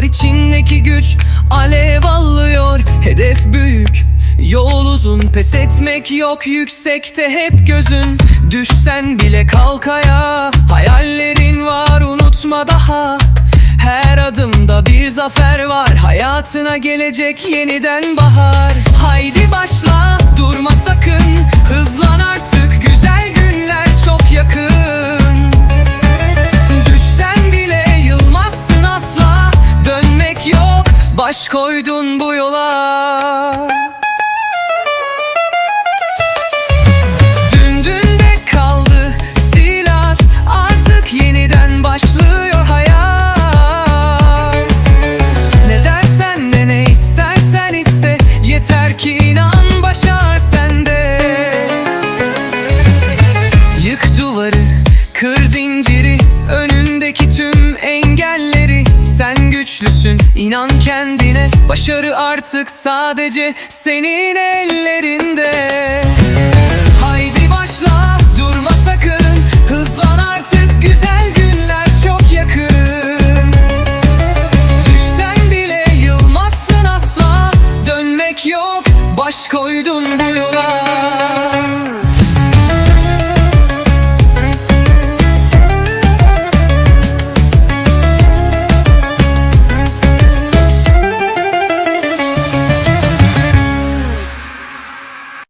Yanıyor içindeki güç Alev alıyor. Hedef büyük Yol uzun. Pes etmek yok Yüksekte hep gözün. Düşsen bile kalk ayağa. Hayallerin var unutma daha. Her adımda bir zafer var. Hayatına gelecek yeniden bahar. Haydi başla durmasak baş koydun bu yola. Dün dünde kaldı sil at Artık yeniden başlıyor hayat. Ne dersen de ne istersen iste Yeter ki inan başar Yık duvarı, kır zinciri Önündeki tüm engelleri Güçlüsün, inan kendine Başarı artık sadece senin ellerinde